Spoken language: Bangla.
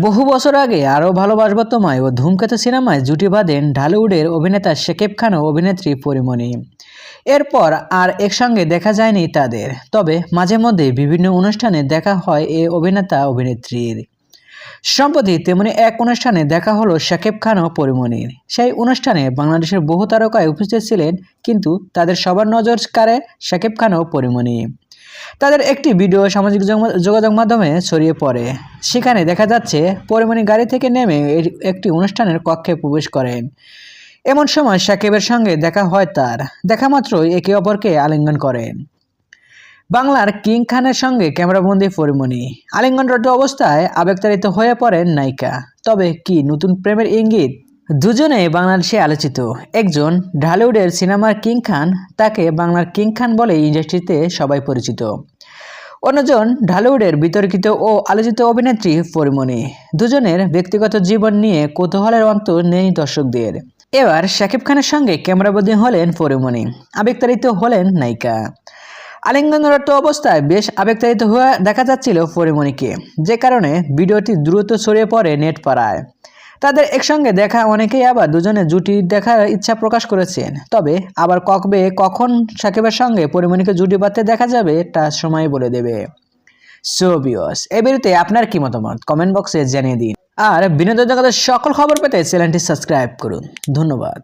বহু বছর আগে আরও ভালোবাসব তোমায় ও ধূমকেতু সিনেমায় জুটি বাঁধেন ঢালিউডের অভিনেতা শেকেব খান ও অভিনেত্রী পরিমণি। এরপর আর একসঙ্গে দেখা যায়নি তাদের, তবে মাঝে মধ্যে বিভিন্ন অনুষ্ঠানে দেখা হয় এ অভিনেতা অভিনেত্রীর। সম্প্রতি তেমনি এক অনুষ্ঠানে দেখা হলো শাকিব খান ও পরিমণির। সেই অনুষ্ঠানে বাংলাদেশের বহু তারকায় উপস্থিত ছিলেন, কিন্তু তাদের সবার নজর কারে শাকিব খান ও পরিমণি। তাদের একটি ভিডিও সামাজিক যোগাযোগ মাধ্যমে ছড়িয়ে পড়ে। সেখানে দেখা যাচ্ছে, পরিমণি গাড়ি থেকে নেমে একটি অনুষ্ঠানের কক্ষে প্রবেশ করেন। এমন সময় সাকিবের সঙ্গে দেখা হয় তার। দেখা মাত্রই একে অপরকে আলিঙ্গন করেন। বাংলার কিং খানের সঙ্গে ক্যামেরাবন্দি পরিমণি। আলিঙ্গনরত অবস্থায় আবেগতাড়িত হয়ে পড়েন নায়িকা। তবে কি নতুন প্রেমের ইঙ্গিত? দুজনেই বাংলাদেশে আলোচিত। একজন ঢালিউডের সিনেমার কিং খান, তাকে বাংলার কিং খান বলে ইন্ডাস্ট্রিতে সবাই পরিচিত। অন্যজন ঢালিউডের বিতর্কিত ও আলোচিত অভিনেত্রী পরিমণি। দুজনের ব্যক্তিগত জীবন নিয়ে কৌতূহলের অন্ত নেই দর্শকদের। এবার শাকিব খানের সঙ্গে ক্যামেরাবন্দি হলেন পরিমণি। আবেগতাড়িত হলেন নায়িকা। আলিঙ্গনরত অবস্থায় বেশ আবেগতাড়িত হয়ে দেখা যাচ্ছিল পরিমণিকে। যে কারণে ভিডিওটি দ্রুত ছড়িয়ে পড়ে নেট পাড়ায় তাদের একসঙ্গে দেখা অনেকেই আবার দুজনে জুটি দেখার ইচ্ছা প্রকাশ করেছেন। তবে আবার ককবে কখন সাকিবের সঙ্গে পরিমণিকে জুটি বাঁধতে দেখা যাবে, তা সময় বলে দেবে। সোবিয়স এ বিরুদ্ধে আপনার কি মতামত? কমেন্ট বক্সে জানিয়ে দিন। আর বিনোদন জগতের সকল খবর পেতে চ্যানেলটি সাবস্ক্রাইব করুন। ধন্যবাদ।